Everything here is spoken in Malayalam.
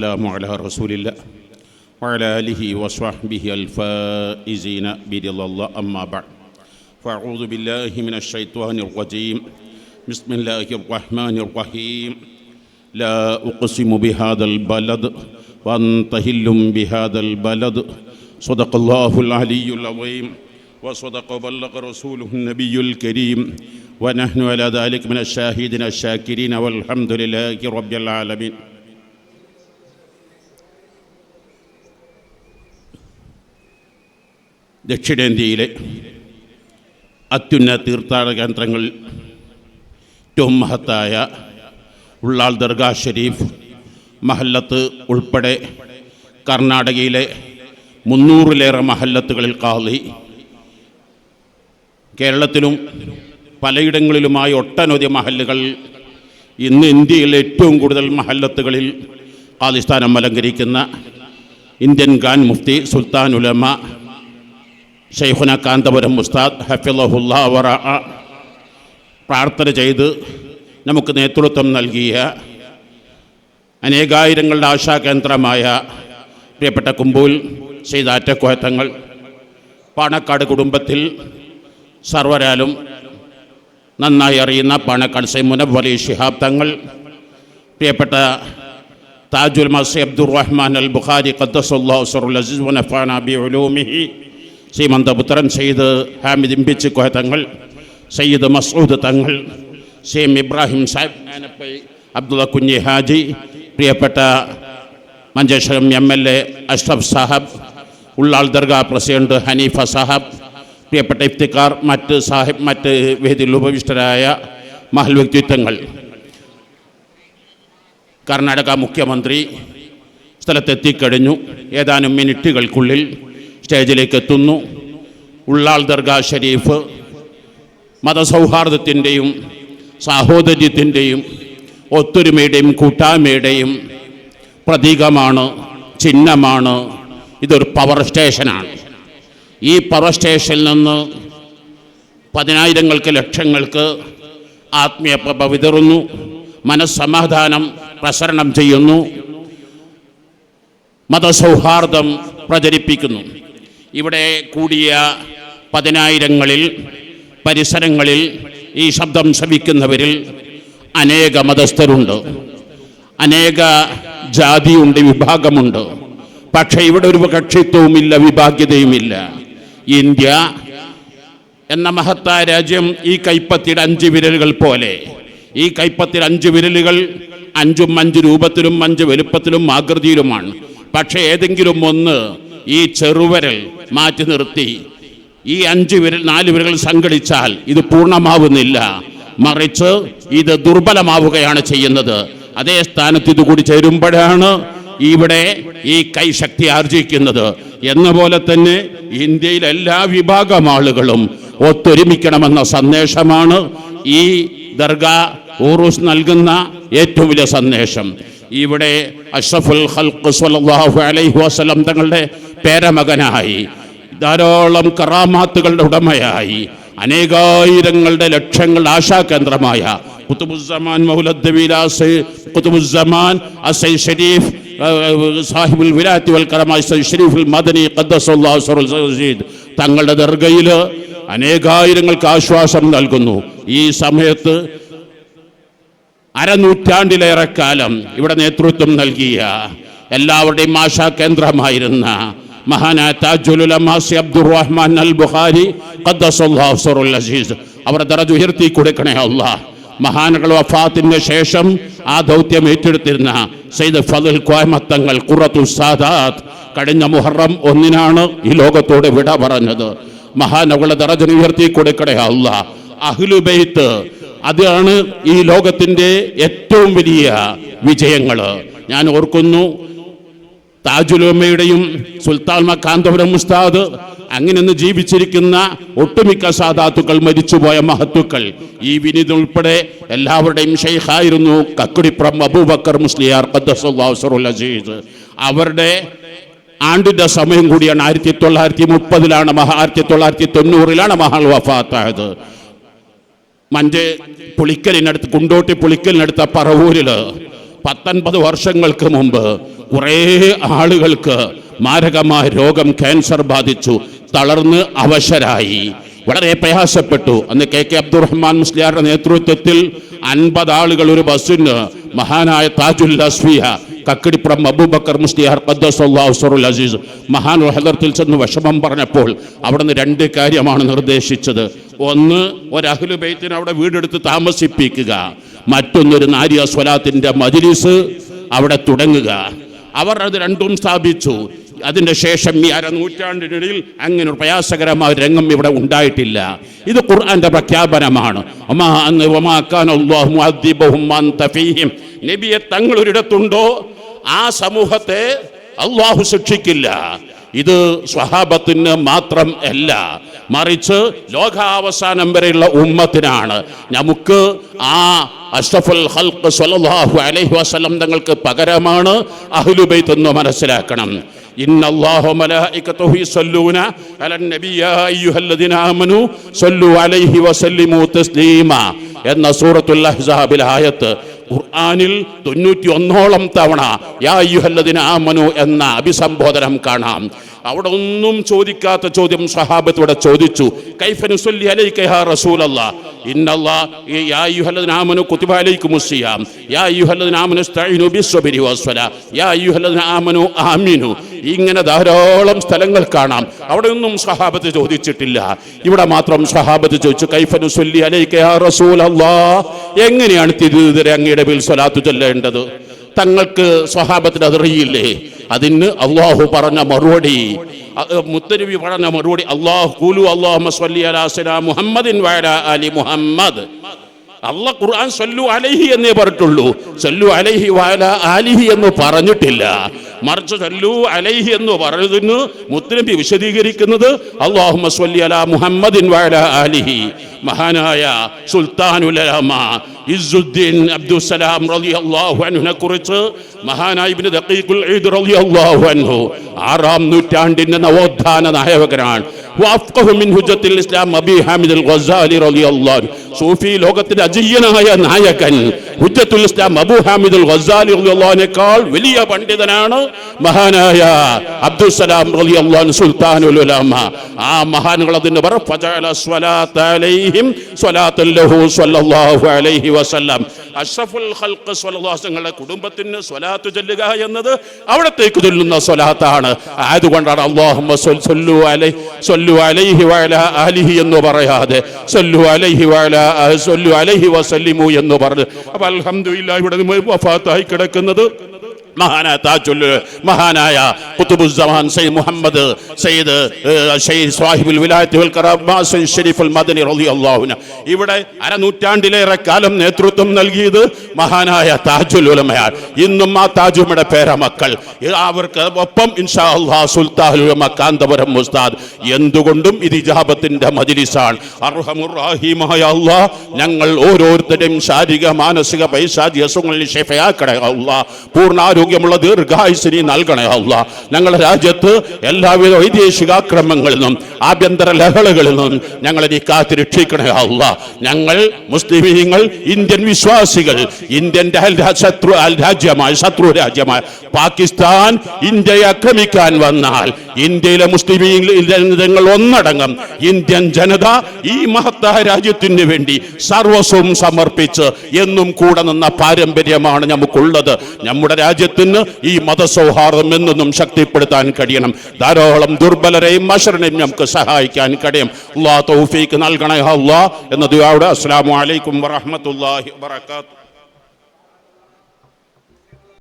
السلام على رسول الله وعلى آله وصحبه الفائزين برضا الله. أما بعد فأعوذ بالله من الشيطان الرجيم. بسم الله الرحمن الرحيم. لا أقسم بهذا البلد وأنت هل بهذا البلد. صدق الله العلي العظيم وصدق وبلغ رسوله النبي الكريم. ونحن على ذلك من الشاهدين الشاكرين والحمد لله رب العالمين. ദക്ഷിണേന്ത്യയിലെ അത്യുന്നത തീർത്ഥാടന കേന്ദ്രങ്ങളിൽ ഏറ്റവും മഹത്തായ ഉള്ളാൾ ദർഗാ ഷെരീഫ് മഹല്ലത്ത് ഉൾപ്പെടെ കർണാടകയിലെ മുന്നൂറിലേറെ മഹല്ലത്തുകളിൽ കാളി കേരളത്തിലും പലയിടങ്ങളിലുമായി ഒട്ടനവധി മഹല്ലുകൾ ഇന്ന് ഇന്ത്യയിലെ ഏറ്റവും കൂടുതൽ മഹല്ലത്തുകളിൽ ഖാലിസ്ഥാനം അലങ്കരിക്കുന്ന ഇന്ത്യൻ ഖാൻ മുഫ്തി സുൽത്താൻ ഉലമ ഷെയ്ഖുന കാന്തപുരം മുസ്താദ് ഹഫിള്ള പ്രാർത്ഥന ചെയ്ത് നമുക്ക് നേതൃത്വം നൽകിയ അനേകായിരങ്ങളുടെ ആശാകേന്ദ്രമായ പ്രിയപ്പെട്ട കുമ്പൂൽ ചെയ്താറ്റക്കോയത്തങ്ങൾ പാണക്കാട് കുടുംബത്തിൽ സർവരാലും നന്നായി അറിയുന്ന പാണക്കാട് സൈ അലി ഷിഹാബ് തങ്ങൾ പ്രിയപ്പെട്ട താജുൽ മസി അബ്ദുറഹ്മാൻ അൽ ബുഖാരി ഖദ്ദസുല്ലാഹുൽ അസീസ് വനഫാന ബി ഉലൂമിഹി ശ്രീമന്തപുത്രൻ സയ്യിദ് ഹാമിദ് ഇമ്പിച്ച് കോയ തങ്ങൾ സയ്യിദ് മസൂദ് തങ്ങൾ സേം ഇബ്രാഹിം സാഹിബ് ആനപ്പൈ അബ്ദുള്ള കുഞ്ഞി ഹാജി പ്രിയപ്പെട്ട Manjeshwaram M L A Ashraf Sahab Ullal Dargah president Hanifa Sahab പ്രിയപ്പെട്ട ഇഫ്തിക്കാർ മറ്റ് സാഹിബ് മറ്റ് വേദിയിൽ ഉപവിഷ്ടരായ മഹൽ വ്യക്തിത്വങ്ങൾ. കർണാടക മുഖ്യമന്ത്രി സ്ഥലത്തെത്തിക്കഴിഞ്ഞു. ഏതാനും മിനിറ്റുകൾക്കുള്ളിൽ സ്റ്റേജിലേക്ക് എത്തുന്നു. ഉള്ളാൾ ദർഗാ ഷരീഫ് മതസൗഹാർദ്ദത്തിന്റെയും സാഹോദര്യത്തിന്റെയും ഒത്തൊരുമയുടെയും കൂട്ടായ്മയുടെയും പ്രതീകമാണ് ചിഹ്നമാണ്. ഇതൊരു പവർ സ്റ്റേഷനാണ് ഈ പവർ സ്റ്റേഷനിൽ നിന്ന് പതിനായിരങ്ങൾക്ക് ലക്ഷങ്ങൾക്ക് ആത്മീയ പ്രഭ വിതറുന്നു. മനസ്സമാധാനം പ്രസരണം ചെയ്യുന്നു. മതസൗഹാർദ്ദം പ്രചരിപ്പിക്കുന്നു. ഇവിടെ കൂടിയ പതിനായിരങ്ങളിൽ പരിസരങ്ങളിൽ ഈ ശബ്ദം ശ്രവിക്കുന്നവരിൽ അനേക മതസ്ഥരുണ്ട്. അനേക ജാതിയുണ്ട് വിഭാഗമുണ്ട്. പക്ഷേ ഇവിടെ ഒരു കക്ഷിത്വവുമില്ല വിഭാഗ്യതയുമില്ല. ഇന്ത്യ എന്ന മഹത്തായ രാജ്യം ഈ കൈപ്പത്തിയുടെ അഞ്ച് വിരലുകൾ പോലെ. ഈ കൈപ്പത്തിൽ അഞ്ച് വിരലുകൾ അഞ്ചും അഞ്ച് രൂപത്തിലും അഞ്ച് വലുപ്പത്തിലും ആകൃതിയിലുമാണ്. പക്ഷേ ഏതെങ്കിലും ഒന്ന് ഈ ചെറുവരൽ മാറ്റി നിർത്തി. ഈ അഞ്ച് വിരൽ നാല് വിരൽ സംഘടിച്ചാൽ ഇത് പൂർണമാവുന്നില്ല. മറിച്ച് ഇത് ദുർബലമാവുകയാണ് ചെയ്യുന്നത്. അതേ സ്ഥാനത്ത് ഇത് കൂടി ചേരുമ്പോഴാണ് ഇവിടെ ഈ കൈ ശക്തി ആർജിക്കുന്നത്. എന്ന പോലെ തന്നെ ഇന്ത്യയിലെ എല്ലാ വിഭാഗം ആളുകളും ഒത്തൊരുമിക്കണമെന്ന സന്ദേശമാണ് ഈ ദർഗാ ഊറൂസ് നൽകുന്ന ഏറ്റവും വലിയ സന്ദേശം. ഇവിടെ അഷ്റഫുൽ ഹൽക്ക് സ്വല്ലല്ലാഹു അലൈഹി വസല്ലം തങ്ങളുടെ പേരമകനായി ധാരാളം കറാമാത്തുകളുടെ ഉടമയായി അനേകായിരങ്ങളുടെ ലക്ഷങ്ങളുടെ ആശാകേന്ദ്രമായ കുത്തുബുസമാൻ മൗലദ്ദീലാസ് കുത്തുബുസമാൻ അസൈ ഷരീഫ് സാഹിബുൽ വിലാത്തി വൽ സൈ ഷരീഫുൽ മദനി ഖദ്ദസുല്ലാഹു തങ്ങളുടെ ദർഗയിൽ അനേകായിരങ്ങൾക്ക് ആശ്വാസം നൽകുന്നു. ഈ സമയത്ത് അരനൂറ്റാണ്ടിലേറെ കാലം ഇവിടെ നേതൃത്വം നൽകിയ എല്ലാവരുടെയും ആശാ കേന്ദ്രമായിരുന്ന മഹാനായ താജുലുലമാസി അബ്ദുറഹ്മാൻ അൽ ബുഹാരി അസീസ്. അവരുടെ ദറജ് ഉയർത്തി കൊടുക്കണേ അള്ളാഹ് മഹാനകൾ വഫാത്തിന് ശേഷം ആ ദൗത്യം ഏറ്റെടുത്തിരുന്ന സയ്യിദ് ഫതിൽ കോയമത്തങ്ങൾ കുറത്തു സാദാത്ത് കഴിഞ്ഞ മുഹറം ഒന്നിനാണ് ഈ ലോകത്തോട് വിട പറഞ്ഞത്. മഹാനകളുടെ ദറജന ഉയർത്തി കൊടുക്കണേ അല്ല അഹ്ലുബൈത്ത് അതാണ് ഈ ലോകത്തിന്റെ ഏറ്റവും വലിയ വിജയങ്ങൾ ഞാൻ ഓർക്കുന്നു താജുലമ്മയുടെയും സുൽത്താൻ മക്കാന്തപുരം മുസ്താദ് അങ്ങനെ ഒന്ന് ജീവിച്ചിരിക്കുന്ന ഒട്ടുമിക്ക സാധാത്തുക്കൾ മരിച്ചുപോയ മഹത്തുക്കൾ. ഈ വിനീത് ഉൾപ്പെടെ എല്ലാവരുടെയും ഷെയ്ഖായിരുന്നു കക്കുടിപ്പുറം അബൂബക്കർ മുസ്ലിയാർ അസീസ്. അവരുടെ ആണ്ടിന്റെ സമയം കൂടിയാണ് ആയിരത്തി തൊള്ളായിരത്തി മുപ്പതിലാണ് മഹാ ആയിരത്തി തൊള്ളായിരത്തി തൊണ്ണൂറിലാണ് മഹാൾ വഫാത്തായത്. മഞ്ച് പുളിക്കലിനടുത്ത് കുണ്ടോട്ടി പുളിക്കലിനടുത്ത പറവൂരിൽ പത്തൊൻപത് വർഷങ്ങൾക്ക് മുമ്പ് കുറേ ആളുകൾക്ക് മാരകമായ രോഗം ക്യാൻസർ ബാധിച്ചു തളർന്ന് അവശരായി. വളരെ പ്രയാസപ്പെട്ടു. അന്ന് കെ കെ അബ്ദുറഹ്മാൻ മുസ്ലിയാരുടെ നേതൃത്വത്തിൽ അൻപത് ആളുകൾ ഒരു ബസ്സിന് മഹാനായ താജുൽ അസ്ഫിയ കക്കിടിപ്പുറം അബൂബക്കർ ഖദ്ദസുൽ അസീസ് മഹാൻ ഹദർത്തിൽ ചെന്ന് വിഷമം പറഞ്ഞപ്പോൾ അവിടുന്ന് രണ്ട് കാര്യമാണ് നിർദ്ദേശിച്ചത്. ഒന്ന് ഒരു അഹ്ലുബൈത്തിന് അവിടെ വീടെടുത്ത് താമസിപ്പിക്കുക. മറ്റൊന്നൊരു നാരിയ സ്വലാത്തിന്റെ മജിലിസ് അവിടെ തുടങ്ങുക. അവർ അത് രണ്ടും സ്ഥാപിച്ചു. അതിന്റെ ശേഷം ഈ അരനൂറ്റാണ്ടിനിടയിൽ അങ്ങനെ ഒരു പ്രയാസകരമായ രംഗം ഇവിടെ ഉണ്ടായിട്ടില്ല. ഇത് ഖുർആന്റെ പ്രഖ്യാപനമാണ്. നബിയെ തങ്ങൾ ഒരിടത്തുണ്ടോ? ആ സമൂഹത്തെ അള്ളാഹു ശിക്ഷിക്കില്ല ഇത് സ്വഹാബത്തിന് മാത്രം അല്ല മറിച്ച് ലോകാവസാനം വരെയുള്ള ഉമ്മത്തിനാണ് നമുക്ക് ആ അഷ്റഫുൽ ഹൽക്ക് സ്വല്ലല്ലാഹു അലൈഹി വസല്ലം തങ്ങൾക്ക് പകരമാണ് അഹ്ലുബൈത്ത് എന്ന് മനസ്സിലാക്കണം إن الله وملائكته يصلون على النبي يا أيها الذين آمنوا صلوا عليه وسلموا تسليما എന്ന സൂറത്തുൽ അഹ്സാബിൽ ആയത്ത് ഖുർആനിൽ തൊണ്ണൂറ്റി ഒന്നോളം തവണ യാ അയ്യുഹല്ലദിന ആമനു എന്ന അഭിസംബോധനം കാണാം. അവിടെ ഒന്നും ചോദിക്കാത്ത ചോദ്യം സഹാബത്തോടെ ചോദിച്ചു. ഇന്നല്ലാ അയ്യുഹല്ലദീന കുതിബ അയ്യുഹല്ലദീന അയ്യുഹല്ലദീന ഇങ്ങനെ ധാരാളം സ്ഥലങ്ങൾ കാണാം. അവിടെ ഒന്നും സഹാബത്ത് ചോദിച്ചിട്ടില്ല. ഇവിടെ മാത്രം സഹാബത്ത് ചോദിച്ചു കൈഫനുസല്ലി അലൈക യാ എങ്ങനെയാണ് തിരുതിരെ അങ്ങയുടെ മേൽ സ്വലാത്തു ചൊല്ലേണ്ടത്? തങ്ങൾക്ക് സ്വഹാബത്തിന് അതറിയില്ലേ അതിന് അള്ളാഹു പറഞ്ഞ മറുപടി. മുത്തരുവി പറഞ്ഞ മറുപടി അള്ളാഹു കൂലു അള്ളാഹു സ്വല്ലി അലാ സലാ മുഹമ്മദിൻ വഅല അലി മുഹമ്മദ്. അല്ല ഖുർആൻ സല്ലു അലൈഹി എന്നേ പറഞ്ഞിട്ടുള്ളൂ. സല്ലു അലൈഹി വഅല ആലിഹി എന്ന് പറഞ്ഞിട്ടില്ല. മറിച്ച് സല്ലു അലൈഹി എന്ന് പറയുന്നു മുത്തനബി വിശദീകരിക്കുന്നത് സ്വല്ലി അലാ മുഹമ്മദിൻ വഅല ആലിഹി. മഹാനായ സുൽത്താനുലമ ഇസുദ്ദീൻ അബ്ദുസലാം റളിയല്ലാഹു അൻഹുവിനെ കുറിച്ച് മഹാനായ ഇബ്നു ദഖീഖുൽ ഈദ് റളിയല്ലാഹു അൻഹു ആറാം നൂറ്റാണ്ടിന്റെ നവോത്ഥാന നായകനാണ്. മിൻ ഹുജ്ജത്തുൽ ഇസ്ലാം അബി ഹാമിദ് അൽ ഗസാലി അൻഹു. സൂഫി ലോകത്തിന്റെ അജയ്യനായ നായകൻ ഹുജ്ജത്തുൽ ഇസ്ലാം അബു ഹാമിദുൽ ഖസാലി റളിയല്ലാഹുനേക്കാൾ വലിയ പണ്ഡിതനാണ്. മഹാനായ അബ്ദുൽ സലാം റളിയല്ലാഹു സുൽത്താനുൽ ഉലമ. ആ മഹാനുകൾ അതിന് പറ ഫജഅല സ്വലാത്ത അലൈഹിം സ്വലാത്തൻ ലഹു സ്വല്ലല്ലാഹു അലൈഹി വസല്ലം. അഷ്റഫുൽ ഖൽഖ് സ്വല്ലല്ലാഹു അലൈഹി കുടുംബത്തിന് സ്വലാത്ത് ചൊല്ലുക എന്നത് അവിടത്തേക്ക് ചൊല്ലുന്ന സ്വലാത്താണ്. അതുകൊണ്ടാണ് അല്ലാഹുമ്മ സ്വല്ലു അലൈഹി വഅലാ ആലിഹി എന്ന് പറയാതെ സ്വല്ലു അലൈഹി വഅല അലൈഹി വസല്ലിമു എന്ന് പറഞ്ഞു. അപ്പൊ അലഹമില്ല ഇവിടെ വഫാത്തായി കിടക്കുന്നത് മഹാനായ താജുൽ മഹാനായ കുത്തുബുസ്സമാൻ സയ്യിദ് മുഹമ്മദ് സയ്യിദ് ഷെയ് സാഹിബുൽ വിലായത്ത് ഷെരീഫുൽ മദനി റളിയല്ലാഹു അൻഹു. ഇവിടെ അരനൂറ്റാണ്ടിലേറെ കാലം നേതൃത്വം നൽകിയത് മഹാനായ താജുൽ ഉലമയാണ്. ഇന്നും ആ താജുമയുടെ പേരമക്കൾ മക്കൾ. അവർക്ക് ഒപ്പം ഇൻഷാ അല്ലാഹ് സുൽത്താൻ ഉലമ കാന്തപുരം മുസ്താദ് എന്തുകൊണ്ടും ഇത് ഇജാബത്തിന്റെ മജ്ലിസാണ്. അർഹമുർ റഹീമായ അല്ലാഹ് ഞങ്ങൾ ഓരോരുത്തരെയും ശാരീരിക മാനസിക പൈശാചിക അസുഖങ്ങളിൽ ഷെഫയാക്കട അല്ലാഹ് പൂർണ ആരോഗ്യമുള്ള ദീർഘായുസിനി നൽകണേ അല്ലാഹ് ഞങ്ങളുടെ രാജ്യത്ത് എല്ലാവിധ വൈദേശികാക്രമങ്ങളിൽ നിന്നും ആഭ്യന്തര ലഹളകളിൽ നിന്നും ഞങ്ങളെ നീ കാത്തി രക്ഷിക്കണേ അല്ലാഹ് ഞങ്ങൾ മുസ്ലിമീങ്ങൾ ഇന്ത്യൻ വിശ്വാസികൾ ഇന്ത്യൻ ശത്രു രാജ്യമായ ശത്രു രാജ്യമായ പാകിസ്ഥാൻ ഇന്ത്യയെ ആക്രമിക്കാൻ വന്നാൽ ഇന്ത്യയിലെ മുസ്ലിം ജനങ്ങൾ ഒന്നടങ്കം ഇന്ത്യൻ ജനത ഈ മഹത്തായ രാജ്യത്തിന് വേണ്ടി സർവസ്വം സമർപ്പിച്ച് എന്നും കൂടെ നിന്ന പാരമ്പര്യമാണ് നമുക്കുള്ളത് നമ്മുടെ രാജ്യത്തിന് ഈ മതസൗഹാർദ്ദം എന്നൊന്നും ശക്തിപ്പെടുത്താൻ കഴിയണം. ധാരാളം ദുർബലരെയും മഷറിനെയും നമുക്ക് സഹായിക്കാൻ കഴിയും. അള്ളാഹ് തൗഫീക്ക് നൽകണേ അള്ളാഹ് എന്ന ദുആയുടെ അസ്സലാമു അലൈക്കും വറഹ്മത്തുള്ളാഹി വബറകാതുഹു.